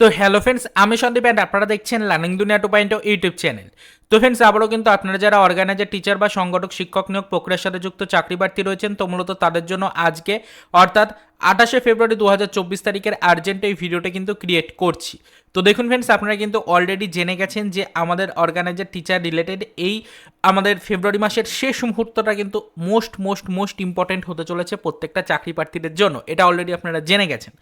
তো hello friends আমি Sandeep and আপনারা দেখছেন learning Duniya two point YouTube channel তো ফ্রেন্ডস আবারও কিন্তু আপনারা যারা অর্গানাইজার টিচার বা সংগঠক, শিক্ষক নিয়োগ প্রক্রিয়ার সাথে যুক্ত চাকরি প্রার্থী রয়েছেন, তো মূলত তাদের জন্য আজকে, অর্থাৎ আঠাশে ফেব্রুয়ারি দু হাজার চব্বিশ তারিখের আর্জেন্ট এই ভিডিওটা কিন্তু ক্রিয়েট করছি। তো দেখুন ফ্রেন্ডস আপনারা কিন্তু অলরেডি জেনে গেছেন যে আমাদের অর্গানাইজার টিচার রিলেটেড এই আমাদের ফেব্রুয়ারি মাসের শেষ মুহূর্তটা কিন্তু মোস্ট মোস্ট মোস্ট ইম্পর্টেন্ট হতে চলেছে প্রত্যেকটা চাকরি প্রার্থীদের জন্য। এটা অলরেডি আপনারা জেনে গেছেন।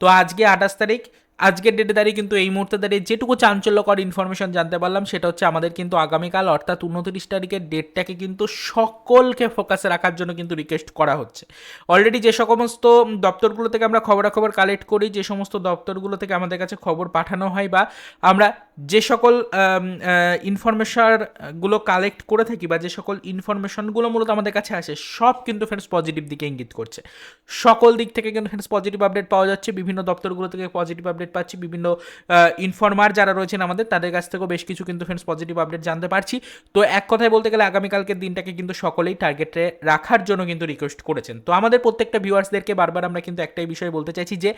তো আজকে আঠাশ তারিখ আজকের ডেটে দাঁড়িয়ে কিন্তু এই মুহূর্তে দাঁড়িয়ে যেটুকু চাঞ্চল্যকর ইনফরমেশন জানতে পারলাম, সেটা হচ্ছে আমাদের কিন্তু আগামীকাল, অর্থাৎ উনত্রিশ তারিখের ডেটটাকে কিন্তু সকলকে ফোকাসে রাখার জন্য কিন্তু রিকোয়েস্ট করা হচ্ছে। অলরেডি যে সমস্ত দপ্তরগুলো থেকে আমরা খবরাখবর কালেক্ট করি, যে সমস্ত দপ্তরগুলো থেকে আমাদের কাছে খবর পাঠানো হয় বা আমরা যে সকল ইনফরমেশনগুলো কালেক্ট করে থাকি বা যে সকল ইনফরমেশনগুলো মূলত আমাদের কাছে আসে, সব কিন্তু ফ্রেন্ডস পজিটিভ দিকে ইঙ্গিত করছে। সকল দিক থেকে কিন্তু ফ্রেন্ডস পজিটিভ আপডেট পাওয়া যাচ্ছে, বিভিন্ন দপ্তরগুলো থেকে পজিটিভ আপডেট পাচ্ছি, বিভিন্ন ইনফরমার যারা রয়েছেন আমাদের, তাদের কাছ থেকেও বেশ কিছু কিন্তু ফ্রেন্ডস পজিটিভ আপডেট জানতে পারছি। তো এক কথায় বলতে গেলে আগামীকালকের দিনটাকে কিন্তু সকলেই টার্গেটে রাখার জন্য কিন্তু রিকোয়েস্ট করেছেন। তো আমাদের প্রত্যেকটা ভিউয়ার্সদেরকে বারবার আমরা কিন্তু একটাই বিষয় বলতে চাইছি যে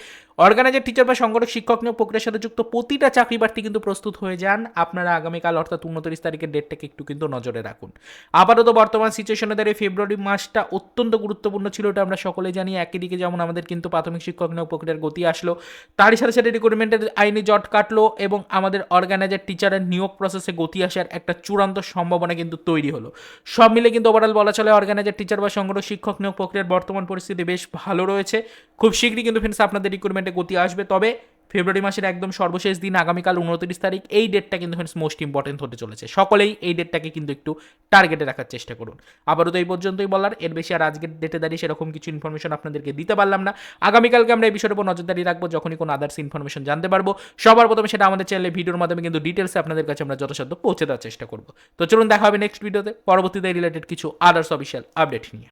অর্গানাইজার টিচার বা সংগঠক, শিক্ষক নিয়োগ প্রক্রিয়ার সাথে যুক্ত প্রতিটা চাকরি প্রার্থী কিন্তু প্রস্তুত হয়ে যান। আপনারা আগামীকাল অর্থাৎ উনত্রিশ তারিখের ডেটটাকে একটু কিন্তু নজরে রাখুন। আপাতত বর্তমান সিচুয়েশনে দাঁড়িয়ে ফেব্রুয়ারি মাসটা অত্যন্ত গুরুত্বপূর্ণ ছিল, এটা আমরা সকলে জানি। একই দিকে যেমন আমাদের কিন্তু প্রাথমিক শিক্ষক নিয়োগ প্রক্রিয়ার গতি আসলো, তারই সাথে সাথে রিক্রুটমেন্টের আইনি জট কাটলো এবং আমাদের অর্গানাইজার টিচারের নিয়োগ প্রসেসে গতি আসার একটা চূড়ান্ত সম্ভাবনা কিন্তু তৈরি হলো। সব মিলে কিন্তু ওভারঅল বলা চলে অর্গানাইজার টিচার বা সংগঠন শিক্ষক নিয়োগ প্রক্রিয়ার বর্তমান পরিস্থিতি বেশ ভালো রয়েছে। খুব শীঘ্রই কিন্তু ফ্রেন্ডস আপনাদের রিক্রুটমেন্টে গতি আসবে। তবে ফেব্রুয়ারি মাসের একদম সর্বশেষ দিন, আগামীকাল উনত্রিশ তারিখ, এই ডেটটা কিন্তু ফ্রেন্ডস মোস্ট ইম্পর্টেন্ট হতে চলেছে। সকলেই এই ডেটটাকে কিন্তু একটু টার্গেটে রাখার চেষ্টা করুন। আবারও তো এই পর্যন্তই বলার, এর বেশি আর আজকের ডেটে দাঁড়িয়ে সেরকম কিছু ইনফরমেশন আপনাদেরকে দিতে পারলাম না। আগামীকালকে আমরা এই বিষয়ের উপর নজরদারি রাখব, যখনই কোনো আদার্স ইনফরমেশন জানতে পারব। সবার প্রথমে সেটা আমাদের চ্যানেলে ভিডিওর মাধ্যমে কিন্তু ডিটেলসে আপনাদের কাছে আমরা যথাসাধ্য পৌঁছে দেওয়ার চেষ্টা করব। তো চলুন দেখা হবে নেক্সট ভিডিওতে পরবর্তীতে রিলেটেড কিছু আদার্স অফিসিয়াল আপডেট নিয়ে।